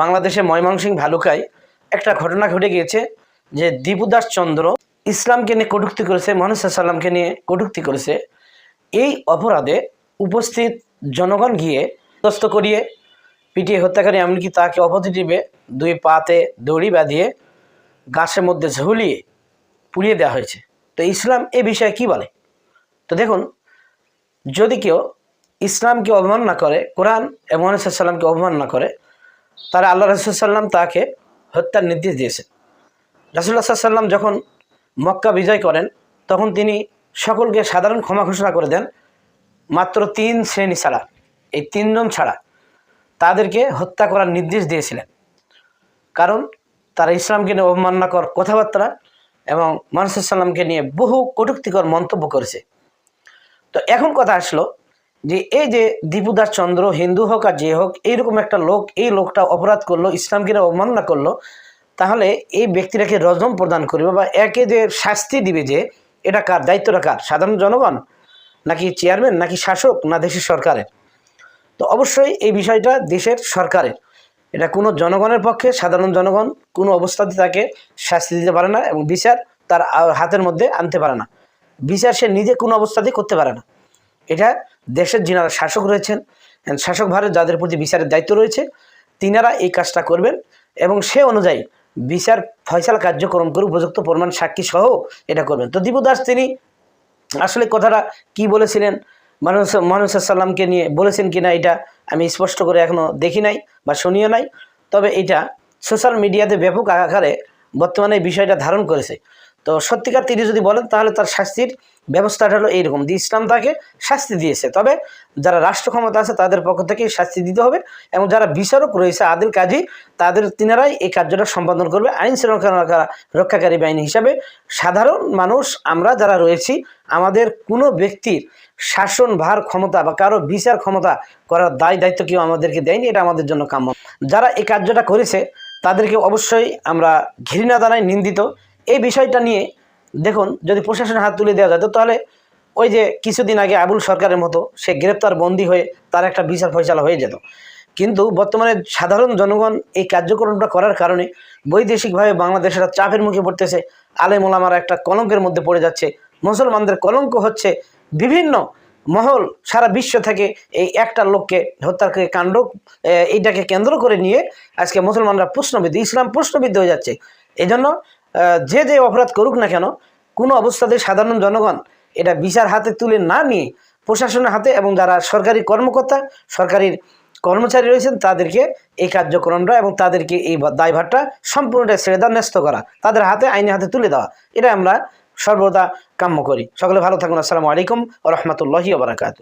বাংলাদেশে ময়মনসিংহ ভালুকায় একটা ঘটনা ঘটে গিয়েছে যে দীপুদাস চন্দ্র ইসলামকে নিয়ে কটূক্তি করেছে মহানুস সাল্লামকে নিয়ে কটূক্তি করেছে। এই অপরাধে উপস্থিত জনগণ গিয়ে দস্ত করিয়ে, পিটিয়ে হত্যাকারী এমনকি তাকে অপোজিটিভে দুই পাতে দড়ি বাঁধিয়ে গাছের মধ্যে ঝুলিয়ে পুড়িয়ে দেওয়া হয়েছে। তো ইসলাম এ বিষয়ে কি বলে? তো দেখুন, যদি কেউ ইসলামকে অবমাননা করে, কোরআন এবং সাল্লামকে অবমাননা করে তারা আল্লাহ রসুলাম তাকে হত্যার নির্দেশ দিয়েছেন। রাসুল্লাহ সাল্লাম যখন মক্কা বিজয় করেন, তখন তিনি সকলকে সাধারণ ক্ষমা ঘোষণা করে দেন, মাত্র তিন শ্রেণি ছাড়া, এই তিনজন ছাড়া তাদেরকে হত্যা করার নির্দেশ দিয়েছিলেন। কারণ তারা ইসলামকে নিয়ে অবমাননাকর কথাবার্তা এবং মানুষসাল্লামকে নিয়ে বহু কটুক্তিকর মন্তব্য করেছে। তো এখন কথা আসলো যে এই যে দীপুদাস চন্দ্র, হিন্দু হোক আর যে হোক, এইরকম একটা লোক, এই লোকটা অপরাধ করল, ইসলামকে অবমাননা করল, তাহলে এই ব্যক্তিটাকে রজম প্রদান করবে বা একে যে শাস্তি দিবে যে, এটা কার? দায়িত্বটা কার? সাধারণ জনগণ? নাকি চেয়ারম্যান নাকি শাসক, না দেশের সরকারের? তো অবশ্যই এই বিষয়টা দেশের সরকারের। এটা কোনো জনগণের পক্ষে, সাধারণ জনগণ কোনো অবস্থাতে তাকে শাস্তি দিতে পারে না এবং বিচার তার হাতের মধ্যে আনতে পারে না। বিচার সে নিজে কোনো অবস্থাতেই করতে পারে না। এটা দেশের যিনারা শাসক রয়েছেন শাসক ভারত যাদের প্রতি বিচারের দায়িত্ব রয়েছে, তিনারা এই কাজটা করবেন এবং সে অনুযায়ী বিচার ফয়সালা কার্যক্রম করে উপযুক্ত প্রমাণ সাক্ষী সহ এটা করবেন। তো দীপু দাস, তিনি আসলে কথাটা কি বলেছিলেন, মানুষ মানুষ সাল্লামকে নিয়ে বলেছেন কিনা এটা আমি স্পষ্ট করে এখনও দেখি নাই বা শুনিও নাই। তবে এটা সোশ্যাল মিডিয়াতে ব্যাপক আকারে বর্তমানে এই বিষয়টা ধারণ করেছে। তো সত্যিকার তিনি যদি বলেন, তাহলে তার শাস্তির ব্যবস্থাটা হলো এইরকম। যে ইসলাম তাকে শাস্তি দিয়েছে। তবে যারা রাষ্ট্র ক্ষমতা আছে, তাদের পক্ষ থেকে শাস্তি দিতে হবে এবং যারা বিচারক রয়েছে, আদিল কাজী, তাদের, তিনারাই এই কার্যটা সম্পাদন করবে। আইন শৃঙ্খলা রক্ষাকারী বাহিনী হিসাবে সাধারণ মানুষ আমরা যারা রয়েছি, আমাদের কোনো ব্যক্তির শাসন, ভার ক্ষমতা বা কারও বিচার ক্ষমতা করার দায়, দায়িত্ব কেউ আমাদেরকে দেয়নি। এটা আমাদের জন্য কাম্য। যারা এই কার্যটা করেছে, তাদেরকে অবশ্যই আমরা ঘৃণা দ্বারাই নিন্দিত এই বিষয়টা নিয়ে দেখুন যদি প্রশাসনের হাত তুলে দেওয়া যেত তাহলে ওই যে কিছুদিন আগে আবুল সরকারের মতো সে গ্রেপ্তার বন্দী হয়ে তার একটা বিচার ফয়সালা হয়ে যেত। কিন্তু বর্তমানে সাধারণ জনগণ এই কার্যক্রমটা করার কারণে বৈদেশিকভাবে বাংলাদেশের চাপের মুখে পড়তেছে আলেম ওলামারা একটা কলঙ্কের মধ্যে পড়ে যাচ্ছে মুসলমানদের কলঙ্ক হচ্ছে বিভিন্ন মহল সারা বিশ্ব থেকে এই একটা লোককে হত্যার কাণ্ড এইটাকে কেন্দ্র করে নিয়ে আজকে মুসলমানরা প্রশ্নবিদ্ধ ইসলাম প্রশ্নবিদ্ধ হয়ে যাচ্ছে। এই জন্য আহ, যে যে অপরাধ করুক না কেন, কোনো অবস্থাতে সাধারণ জনগণ এটা বিচার হাতে তুলে না নিয়ে প্রশাসনের হাতে এবং যারা সরকারি কর্মকর্তা, সরকারি কর্মচারী রয়েছেন, তাদেরকে এই কার্যক্রমটা এবং তাদেরকে এই দায়ভারটা সম্পূর্ণটা ছেড়ে দেওয়া, ন্যস্ত করা, তাদের হাতে, আইনের হাতে তুলে দেওয়া, এটা আমরা সর্বদা কাম্য করি। সকলে ভালো থাকুন। আসসালামু আলাইকুম রহমতুল্লাহি ওবরাকাতু